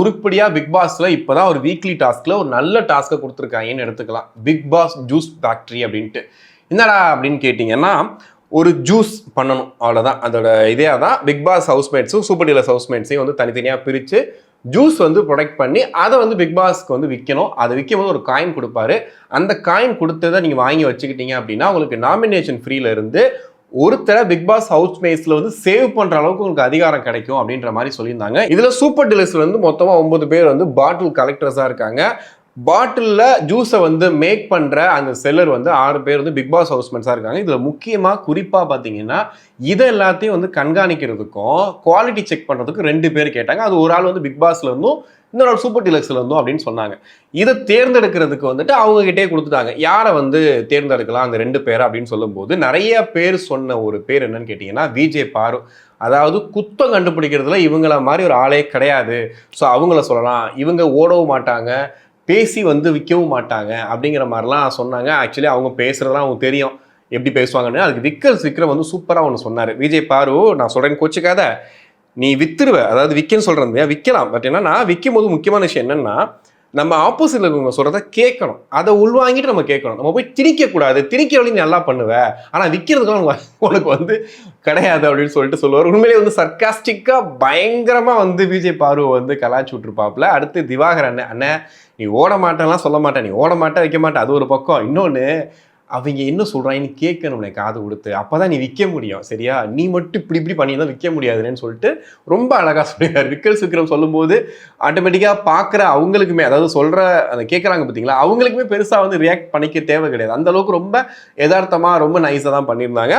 உருப்படியாக பிக் பாஸில் இப்போ தான் ஒரு வீக்லி டாஸ்கில் ஒரு நல்ல டாஸ்க்கை கொடுத்துருக்காங்கன்னு எடுத்துக்கலாம். பிக் பாஸ் ஜூஸ் ஃபேக்ட்ரி அப்படின்ட்டு. என்னடா அப்படின்னு கேட்டிங்கன்னா ஒரு ஜூஸ் பண்ணணும். அவ்வளோதான் அதோட இதே தான் பிக் பாஸ் ஹவுஸ்மேட்ஸும் சூப்பர் டீலர்ஸ் ஹவுஸ்மேட்ஸையும் வந்து தனித்தனியாக பிரித்து ஜூஸ் வந்து ப்ரொடக்ட் பண்ணி அதை வந்து பிக் பாஸ்க்கு வந்து விற்கணும் அதை விற்கும் போது ஒரு காயின் கொடுப்பாரு. அந்த காயின் கொடுத்ததை நீங்கள் வாங்கி வச்சுக்கிட்டீங்க அப்படின்னா உங்களுக்கு நாமினேஷன் ஃப்ரீல இருந்து ஒருத்தரை பிக் பாஸ் ஹவுஸ் மேட்ஸ்ல வந்து சேவ் பண்ற அளவுக்கு உங்களுக்கு அதிகாரம் கிடைக்கும் அப்படின்ற மாதிரி சொல்லியிருந்தாங்க. இதுல சூப்பர் டீலர்ஸ்ல வந்து மொத்தமா ஒன்பது பேர் வந்து பாட்டில் கலெக்டர்ஸா இருக்காங்க. பாட்டிலில் ஜூஸை வந்து மேக் பண்ணுற அந்த செல்லர் வந்து ஆறு பேர் வந்து பிக் பாஸ் ஹவுஸ்மெண்ட்ஸாக இருக்காங்க. இதில் முக்கியமாக குறிப்பாக பார்த்தீங்கன்னா இதை எல்லாத்தையும் வந்து கண்காணிக்கிறதுக்கும் குவாலிட்டி செக் பண்ணுறதுக்கும் ரெண்டு பேர் கேட்டாங்க. அது ஒரு ஆள் வந்து பிக் பாஸ்ல இருந்தும் இன்னொரு சூப்பர் டீலக்ஸ்ல இருந்தோம் அப்படின்னு சொன்னாங்க. இதை தேர்ந்தெடுக்கிறதுக்கு வந்துட்டு அவங்க கிட்டே கொடுத்துட்டாங்க. யாரை வந்து தேர்ந்தெடுக்கலாம் அந்த ரெண்டு பேரை அப்படின்னு சொல்லும்போது நிறைய பேர் சொன்ன ஒரு பேர் என்னன்னு கேட்டிங்கன்னா விஜே பாரு அதாவது குத்தம் கண்டுபிடிக்கிறதுல இவங்கள மாதிரி ஒரு ஆளே கிடையாது. ஸோ அவங்கள சொல்லலாம். இவங்க ஓடவும் மாட்டாங்க. பேசி வந்து விற்கவும் மாட்டாங்க அப்படிங்கிற மாதிரிலாம் சொன்னாங்க. ஆக்சுவலி அவங்க பேசுகிறதெல்லாம் அவங்க தெரியும். எப்படி பேசுவாங்கன்னு. அதுக்கு விக்கல் விக்ரம் வந்து சூப்பராக ஒன்று சொன்னார். விஜய் பாரு நான் சொல்கிறேன்னு கோச்சிக்காத. நீ வித்துருவ. அதாவது விற்கன்னு சொல்கிறேன் விற்கலாம் பட் என்னன்னா விற்கும் போது முக்கியமான விஷயம் என்னென்னா நம்ம ஆப்போசிட்ல இருக்கவங்க சொல்றத கேட்கணும். அதை உள்வாங்கிட்டு நம்ம கேட்கணும். நம்ம போய் திணிக்க கூடாது திணிக்க வழி நல்லா பண்ணுவ. ஆனா விற்கிறதுக்கெல்லாம் உனக்கு உனக்கு வந்து கிடையாது அப்படின்னு சொல்லிட்டு சொல்லுவார். உண்மையிலேயே வந்து சர்க்காஸ்டிக்கா பயங்கரமா வந்து விஜய் பார்வை வந்து கலாச்சி விட்டுருப்பாப்புல அடுத்து திவாகர் அண்ணன் அண்ணன் நீ ஓட மாட்டேன்லாம் சொல்ல மாட்டேன். நீ ஓட மாட்டேன் வைக்க மாட்டேன் அது ஒரு பக்கம். இன்னொன்று அவங்க என்ன சொல்கிறாய்ன்னு கேட்கணும் உனக்கு காது கொடுத்து. அப்பதான் நீ விற்க முடியும் சரியா? நீ மட்டும் இப்படி இப்படி பண்ணி தான் விற்க முடியாதுன்னு சொல்லிட்டு ரொம்ப அழகாக சொல்லியிருக்காரு. விக்கல் சுக்கிரம் சொல்லும்போது ஆட்டோமேட்டிக்காக பார்க்குற அவங்களுக்குமே அதாவது சொல்கிற அந்த கேட்குறாங்க பார்த்தீங்களா அவங்களுக்குமே பெருசாக வந்து ரியாக்ட் பண்ணிக்க தேவை கிடையாது. அந்த அளவுக்கு ரொம்ப எதார்த்தமாக ரொம்ப நைஸாக தான் பண்ணியிருந்தாங்க.